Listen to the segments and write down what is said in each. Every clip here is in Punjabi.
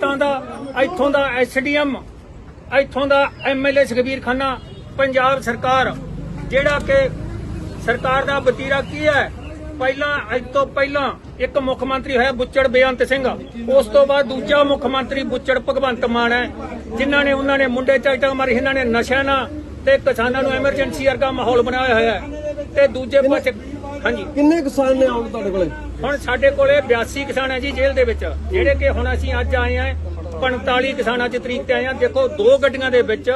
ਸੰਗਤਾਂ ਦਾ, ਇੱਥੋਂ ਦਾ ਐਸਡੀਐਮ, ਇੱਥੋਂ ਦਾ ਐਮਐਲਏ ਸੁਖਬੀਰ ਖੰਨਾ, ਪੰਜਾਬ ਸਰਕਾਰ, ਜਿਹੜਾ ਕਿ ਸਰਕਾਰ ਦਾ ਵਤੀਰਾ ਕੀ ਹੈ? ਪਹਿਲਾਂ, ਅੱਜ ਤੋਂ ਪਹਿਲਾਂ ਇੱਕ ਮੁੱਖ ਮੰਤਰੀ ਹੋਇਆ ਬੁੱਚੜ ਬੇਅੰਤ ਸਿੰਘ। ਉਸ ਤੋਂ ਬਾਅਦ ਦੂਜਾ ਮੁੱਖ ਮੰਤਰੀ ਬੁੱਚੜ ਭਗਵੰਤ ਮਾਨ ਹੈ, ਜਿਨ੍ਹਾਂ ਨੇ ਉਹਨਾਂ ਨੇ ਮੁੰਡੇ ਚਾਟਾ ਮਾਰੀ, ਇਹਨਾਂ ਨੇ ਨਸ਼ਿਆਂ ਨਾਲ ਤੇ ਕਿਸਾਨਾਂ ਨੂੰ ਐਮਰਜੈਂਸੀ ਵਰਗਾ ਮਾਹੌਲ ਬਣਾਇਆ ਹੋਇਆ ਹੈ। ਤੇ ਦੂਜੇ ਪਾਸੇ ਹਾਂਜੀ। ਕਿੰਨੇ ਕਿਸਾਨ ਨੇ ਆਉਣ ਤੁਹਾਡੇ ਕੋਲੇ? ਹੁਣ ਸਾਡੇ ਕੋਲੇ 82 ਕਿਸਾਨ ਹੈ ਜੀ ਜੇਲ੍ਹ ਦੇ ਵਿੱਚ, ਜਿਹੜੇ ਕਿ ਹੁਣ ਅਸੀਂ ਅੱਜ ਆਏ ਆ 45 ਕਿਸਾਨਾਂ 'ਚ ਤਰੀਕ ਤੇ ਆਏ ਆ ਦੇਖੋ, ਦੋ ਗੱਡੀਆਂ ਦੇ ਵਿੱਚ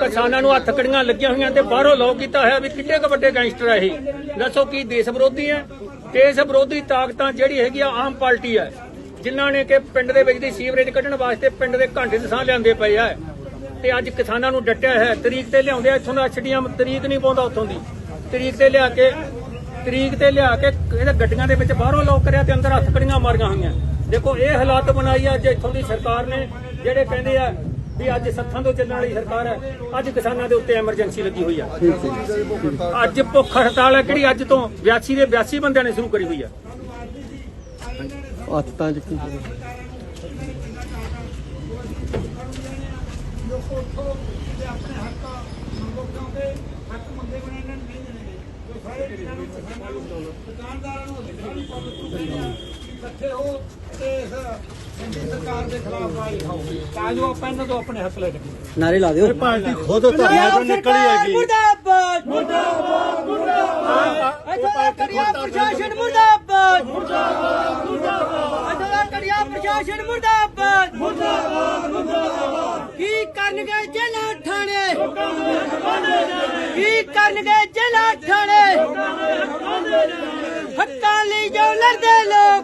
ਕਿਸਾਨਾਂ ਨੂੰ ਹੱਥ ਕੜੀਆਂ ਲੱਗੀਆਂ ਹੋਈਆਂ ਤੇ ਬਾਹਰੋਂ ਲੋਕ ਕੀਤਾ ਹੋਇਆ ਵੀ ਕਿੱਡੇ ਕੁ ਵੱਡੇ ਗੈਂਗਸਟਰ ਆ ਇਹ। ਦੱਸੋ ਕੀ ਦੇਸ਼ ਵਿਰੋਧੀ ਹੈ? ਦੇਸ਼ ਵਿਰੋਧੀ ਤਾਕਤਾਂ ਜਿਹੜੀ ਹੈਗੀ ਆ, ਆਮ ਪਾਰਟੀ ਹੈ, ਜਿਨ੍ਹਾਂ ਨੇ ਕਿ ਪਿੰਡ ਦੇ ਵਿੱਚ ਦੀ ਸੀਵਰੇਜ ਕੱਢਣ ਵਾਸਤੇ ਪਿੰਡ ਦੇ ਘੰਟੇ ਦੇ ਸਾਹ ਲਿਆਂਦੇ ਪਏ ਆ। ਤੇ ਅੱਜ ਕਿਸਾਨਾਂ ਨੂੰ ਡੱਟਿਆ ਹੈ, ਤਰੀਕ ਤੇ ਲਿਆਉਂਦੇ ਆ, ਇੱਥੋਂ ਦਾ ਛੜੀਆਂ ਤਰੀਕ ਨਹੀਂ ਪਾਉਂਦਾ ਉੱਥੋਂ ਦੀ। ਤਰੀਕ ਤੇ ਲਿਆ ਕੇ ਤਰੀਕ ਤੇ ਲਿਆ ਕੇ ਇਹਦੇ ਗੱਡੀਆਂ ਦੇ ਵਿੱਚ ਬਾਹਰੋਂ ਲੋਕ ਕਰਿਆ ਤੇ ਅੰਦਰ ਹੱਥ ਮਾਰੀਆਂ ਹੋਈਆਂ। ਦੇਖੋ, ਇਹ ਹਾਲਾਤ ਬਣਾਈ ਆ ਅੱਜ ਇੱਥੋਂ ਦੀ ਸਰਕਾਰ ਨੇ, ਜਿਹੜੇ ਕਹਿੰਦੇ ਆ ਵੀ ਅੱਜ ਸੱਥਾਂ ਤੋਂ ਚੱਲਣ ਵਾਲੀ ਸਰਕਾਰ ਹੈ, ਅੱਜ ਕਿਸਾਨਾਂ ਦੇ ਉੱਤੇ ਐਮਰਜੈਂਸੀ ਲੱਗੀ ਹੋਈ ਆ। ਅੱਜ ਭੁੱਖ ਹੜਤਾਲ ਹੈ ਕਿਹੜੀ? ਅੱਜ ਤੋਂ 82 ਦੇ 82 ਬੰਦਿਆਂ ਨੇ ਸ਼ੁਰੂ ਕਰੀ ਹੋਈ ਆ। ਹੱਥਾਂ 'ਚ ਕੀ? ਇਕੱਠੇ ਹੋ ਤੇ ਇਸ ਸਰਕਾਰ ਦੇ ਖਿਲਾਫ ਆਵਾਜ਼ ਉਠਾਓ ਤਾਂ ਜੋ ਆਪਾਂ ਇਹਨਾਂ ਤੋਂ ਆਪਣੇ ਹੱਕ ਲੈ ਸਕੀਏ। ਨਾਰੇ ਲਾ ਦਿਓ। ਪਾਰਟੀ ਖੁਦ ਧਰਨੇ ਤੋਂ ਨਿਕਲੀ ਹੈਗੀ। ਮੁਰਦਾਬਾਦ ਮੁਰਦਾਬਾਦ ਮੁਰਦਾਬਾਦ। ਇੱਥੋਂ ਦਾ ਕੜੀਆ ਪ੍ਰਸ਼ਾਸਨ ਮੁਰਦਾਬਾਦ। ਮੁਰਦਾਬਾਦ ਮੁਰਦਾਬਾਦ। ਇੱਥੋਂ ਦਾ ਕੜੀਆ ਪ੍ਰਸ਼ਾਸਨ ਮੁਰਦਾਬਾਦ। ਮੁਰਦਾਬਾਦ ਮੁਰਦਾਬਾਦ। ਕੀ ਕਰਨਗੇ ਜ਼ਿਲ੍ਹਾ ਠਾਣੇ ਕੀ ਕਰਨਗੇ ਜ਼ਿਲ੍ਹਾ ਠਾਣੇ ਹੱਕਾਂ ਲਈ ਜੋ ਲੜਦੇ ਲੋਕ।